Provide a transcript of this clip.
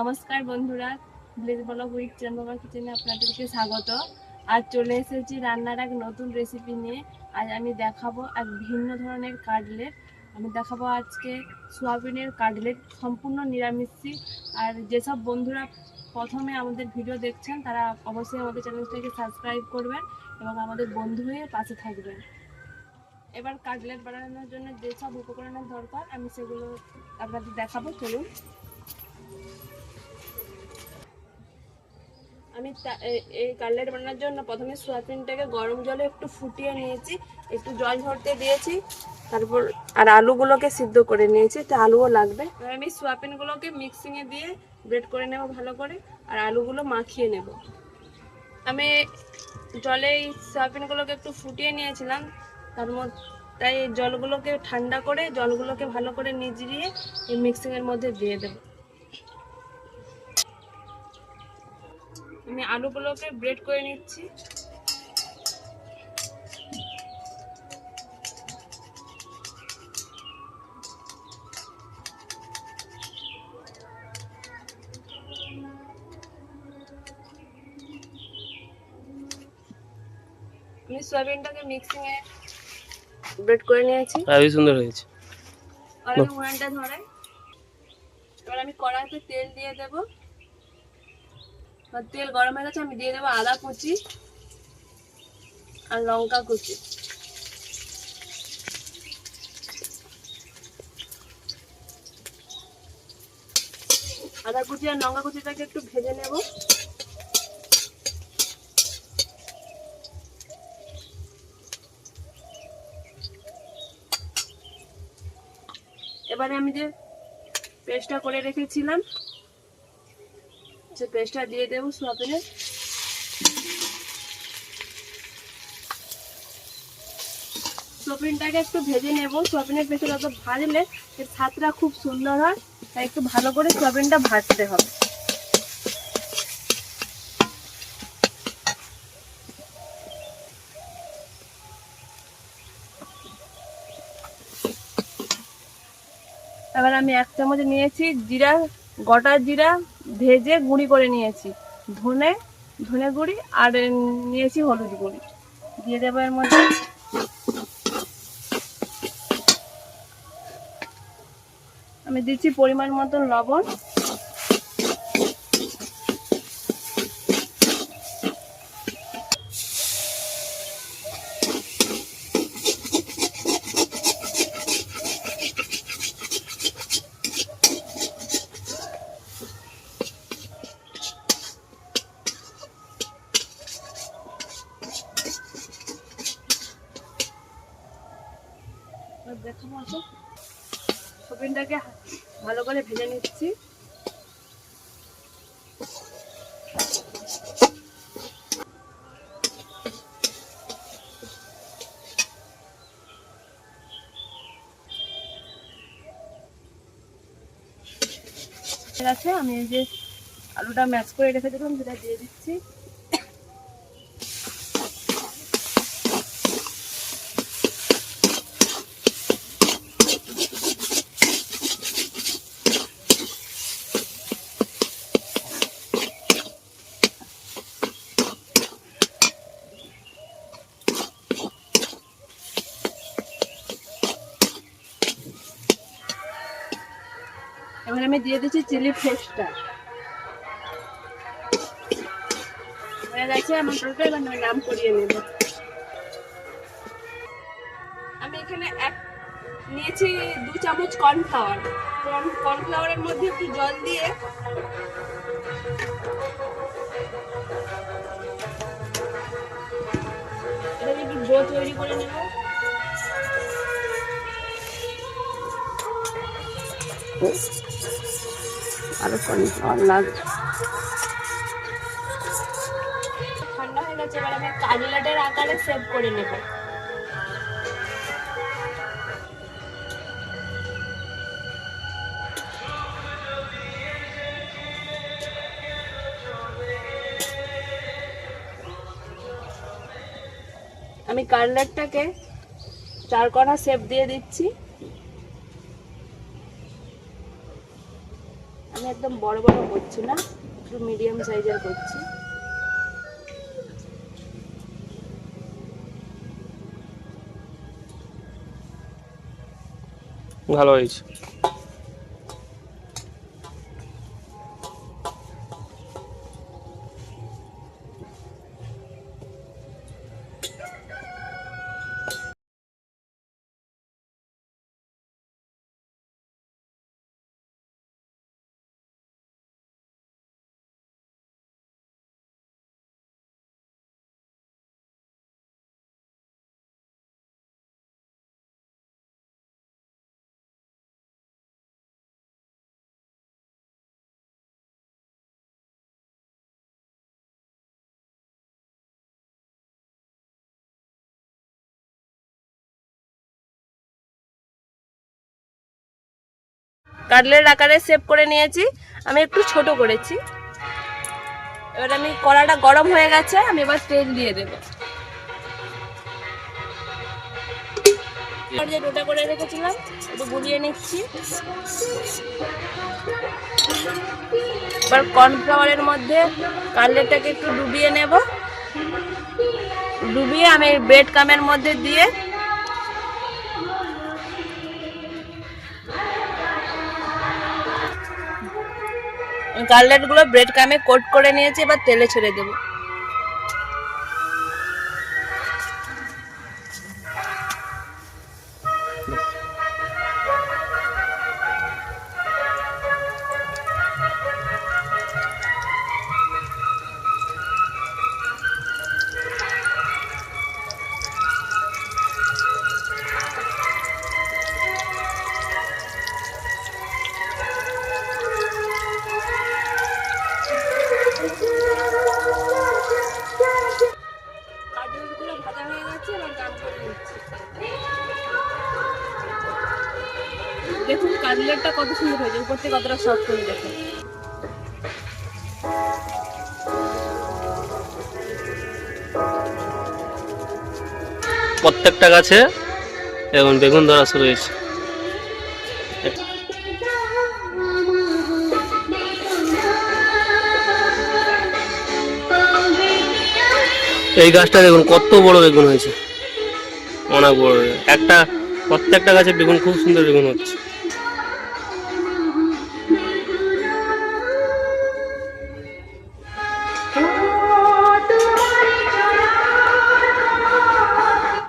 নমস্কার বন্ধুরা village blog week চন্দ্রবা কিচেনে আপনাদেরকে স্বাগত। আজ চলে এসেছি রান্নার এক নতুন রেসিপি নিয়ে। আজ আমি দেখাবো এক ভিন্ন ধরনের কাটলেট। আমি দেখাবো আজকে সোয়াবিনের কাটলেট সম্পূর্ণ নিরামিষি আর যেসব বন্ধুরা প্রথমে আমাদের ভিডিও দেখছেন, তারা অবশ্যই আমাদের চ্যানেলটাকে সাবস্ক্রাইব করবেন এবং আমাদের বন্ধু হয়ে পাশে থাকবেন। এবার কাটলেট বানানোর জন্য যেসব উপকরণের দরকার, আমি সেগুলো আপনাদের দেখাবো। চলুন। আমি এই কাটলেট বানানোর জন্য প্রথমে সোয়াবিনটাকে গরম জলে একটু ফুটিয়ে নিয়েছি, একটু জল ঝরতে দিয়েছি, তারপর আর আলুগুলোকে সিদ্ধ করে নিয়েছি, তো আলুও লাগবে। এবার আমি সোয়াবিনগুলোকে মিক্সিংয়ে দিয়ে ব্রেড করে নেব ভালো করে, আর আলুগুলো মাখিয়ে নেব। আমি জলে এই সোয়াবিনগুলোকে একটু ফুটিয়ে নিয়েছিলাম, তার মধ্যে, তাই জলগুলোকে ঠান্ডা করে জলগুলোকে ভালো করে নিজিয়ে এই মিক্সিংয়ের মধ্যে দিয়ে দেবো। আমি আলুগুলোকে ব্রেড করে নিচ্ছি। আমি সয়াবিনটাকে মিক্সিং এ ব্রেড করে নিয়েছি। খুবই সুন্দর হয়েছে। আর আমি ধরাই। এবার আমি কড়াইতে তেল দিয়ে দেবো। তেল গরম হয়ে গেছে, আমি দিয়ে দেবো আদা কুচি আর লঙ্কা কুচি। আদা কুচি আর লঙ্কা কুচিটাকে একটু ভেজে নেব। এবারে আমি যে পেস্টটা করে রেখেছিলাম সে পেস্টটা দিয়ে দেবো সোয়াবিনের সোয়াবিনটাকে একটু ভেজে নেব। সোয়াবিনের পেস্টটা যত ভাজলে এর স্বাদটা খুব সুন্দর হয়, তাই একটু ভালো করে সোয়াবিনটা ভাজতে হবে। এবার আমি এক চামচ নিয়েছি জিরা গোটা জিরা ভেজে গুঁড়ি করে নিয়েছি। ধনে ধনে গুঁড়ি আর নিয়েছি হলুদ গুঁড়ি। দিয়ে দেবো এর মধ্যে। আমি দিচ্ছি পরিমাণ মতন লবণ এবার দেখাবো আসো সোপিনটাকে ভালো করে ভেজে নিচ্ছি। আছে, আমি এই যে আলুটা ম্যাচ করে রেখে দিলাম, সেটা দিয়ে দিচ্ছি। এবার আমি দিয়ে দিচ্ছি চিলি ফ্লেক্সটা। হয়ে গেছে আমার টোটাল, এবার আমি নাম করিয়ে নেব। আমি এখানে এক, নিয়েছি দু চামচ কর্নফ্লাওয়ার। কর্নফ্লাওয়ারের মধ্যে একটু জল দিয়ে একটু তৈরি করে নেব। আরও কর্নফ্লাওয়ার লাগবে ঠান্ডা হয়ে গেছে, এবার আমি কাটলেটের আকারে সেভ করে নেব। আমি কাটলেটটাকে চার কড়া সেভ দিয়ে দিচ্ছি। আমি একদম বড় বড় করছি না একটু মিডিয়াম সাইজের করছি। ভালো হয়েছে। কাটলেট আকারে সেভ করে নিয়েছি। আমি একটু ছোট করেছি। এবার আমি কড়াটা গরম হয়ে গেছে, আমি এবার তেল দিয়ে দেবো। যে করে রেখেছিলাম গুলিয়ে নিচ্ছি। এবার কর্নফ্লাওয়ারের মধ্যে একটু ডুবিয়ে নেব। ডুবিয়ে আমি ব্রেড কামের মধ্যে দিয়ে গার্লেটগুলো ব্রেড কামে কোট করে নিয়েছি এবার তেলে ছেড়ে দেবো। দেখুন কাটলেটটা কত সুন্দর হয়েছে, উপর থেকে কতটা সফট করে দেখুন। প্রত্যেকটা গাছে এখন বেগুন ধরা শুরু হয়েছে। এই গাছটা দেখুন, কত বড় বেগুন হয়েছে। অনেক বড়। একটা, প্রত্যেকটা গাছে বেগুন খুব সুন্দর বেগুন হচ্ছে।